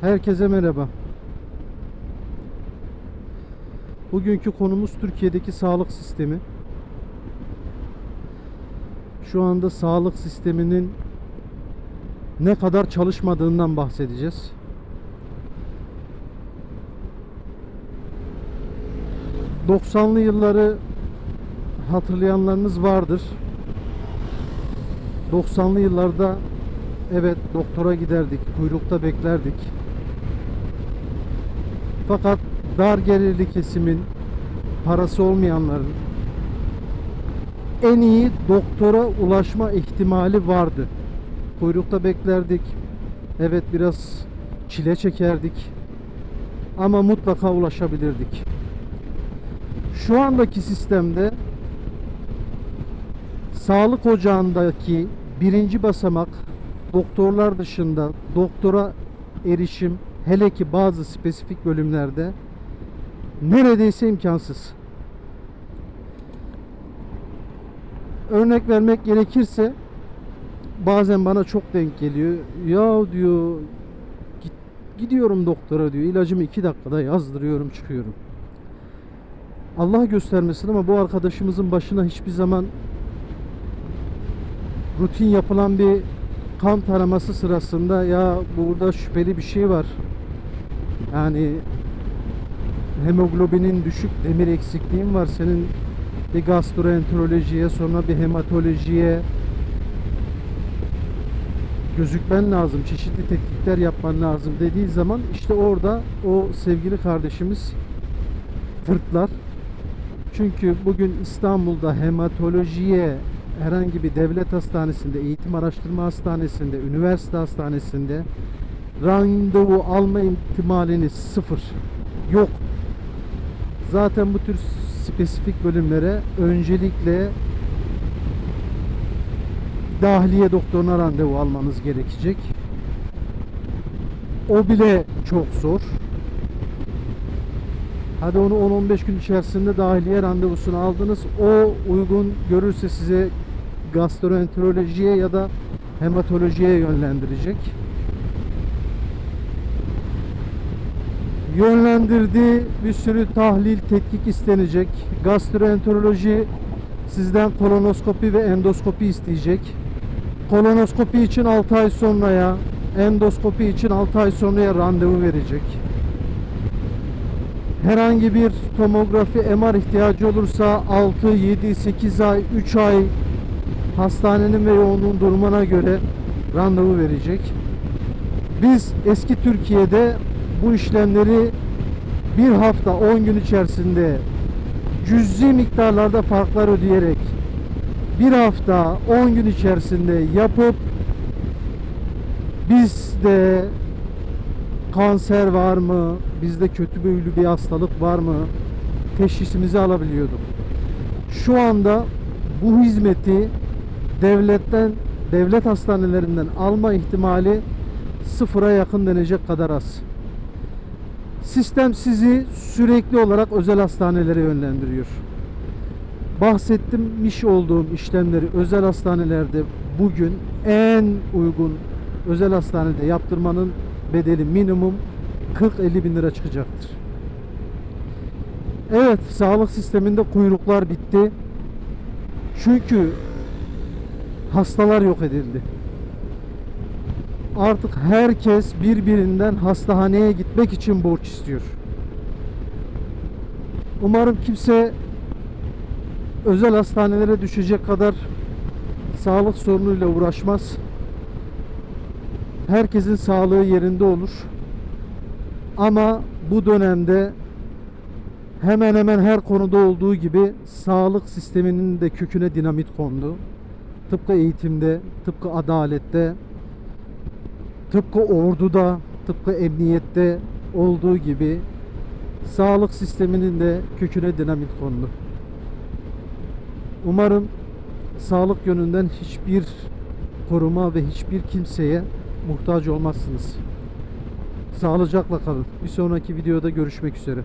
Herkese merhaba. Bugünkü konumuz Türkiye'deki sağlık sistemi. Şu anda sağlık sisteminin ne kadar çalışmadığından bahsedeceğiz. ...90'lı yılları hatırlayanlarınız vardır. 90'lı yıllarda evet doktora giderdik, kuyrukta beklerdik. Fakat dar gelirli kesimin, parası olmayanların en iyi doktora ulaşma ihtimali vardı. Kuyrukta beklerdik. Evet biraz çile çekerdik. Ama mutlaka ulaşabilirdik. Şu andaki sistemde sağlık ocağındaki birinci basamak doktorlar dışında doktora erişim hele ki bazı spesifik bölümlerde neredeyse imkansız. Örnek vermek gerekirse bazen bana çok denk geliyor. Ya diyor "git- gidiyorum doktora diyor. ilacımı iki dakikada yazdırıyorum çıkıyorum. Allah göstermesin ama bu arkadaşımızın başına hiçbir zaman rutin yapılan bir kan taraması sırasında ya burada şüpheli bir şey var. Yani hemoglobinin düşük, demir eksikliğin var. Senin bir gastroenterolojiye, sonra bir hematolojiye gözükmen lazım. Çeşitli tetkikler yapman lazım dediği zaman işte orada o sevgili kardeşimiz tırtlar. Çünkü bugün İstanbul'da hematolojiye herhangi bir devlet hastanesinde, eğitim araştırma hastanesinde, üniversite hastanesinde randevu alma ihtimaliniz sıfır. Yok. Zaten bu tür spesifik bölümlere öncelikle dahiliye doktoruna randevu almanız gerekecek. O bile çok zor. Hadi onu 10-15 gün içerisinde dahiliye randevusunu aldınız. O uygun görürse size gastroenterolojiye ya da hematolojiye yönlendirecek. Yönlendirdiği bir sürü tahlil, tetkik istenecek. Gastroenteroloji sizden kolonoskopi ve endoskopi isteyecek. Kolonoskopi için 6 ay sonraya, endoskopi için 6 ay sonraya randevu verecek herhangi bir tomografi MR ihtiyacı olursa 6, 7, 8 ay, 3 ay hastanenin ve yoğunluğun durumuna göre randevu verecek. Biz eski Türkiye'de bu işlemleri bir hafta 10 gün içerisinde cüzi miktarlarda farklar ödeyerek bir hafta 10 gün içerisinde yapıp biz de kanser var mı, bizde kötü büyülü bir hastalık var mı teşhisimizi alabiliyorduk. Şu anda bu hizmeti devletten, devlet hastanelerinden alma ihtimali sıfıra yakın denecek kadar az. Sistem sizi sürekli olarak özel hastanelere yönlendiriyor. Bahsetmiş olduğum işlemleri özel hastanelerde bugün en uygun özel hastanede yaptırmanın bedeli minimum 40-50 bin lira çıkacaktır. Evet, sağlık sisteminde kuyruklar bitti. Çünkü hastalar yok edildi. Artık herkes birbirinden hastahaneye gitmek için borç istiyor. Umarım kimse özel hastanelere düşecek kadar sağlık sorunuyla uğraşmaz herkesin sağlığı yerinde olur. Ama bu dönemde hemen hemen her konuda olduğu gibi sağlık sisteminin de köküne dinamit kondu. Tıpkı eğitimde, tıpkı adalette, tıpkı orduda, tıpkı emniyette olduğu gibi sağlık sisteminin de köküne dinamit kondu. Umarım sağlık yönünden hiçbir koruma ve hiçbir kimseye muhtaç olmazsınız. Sağlıcakla kalın. Bir sonraki videoda görüşmek üzere.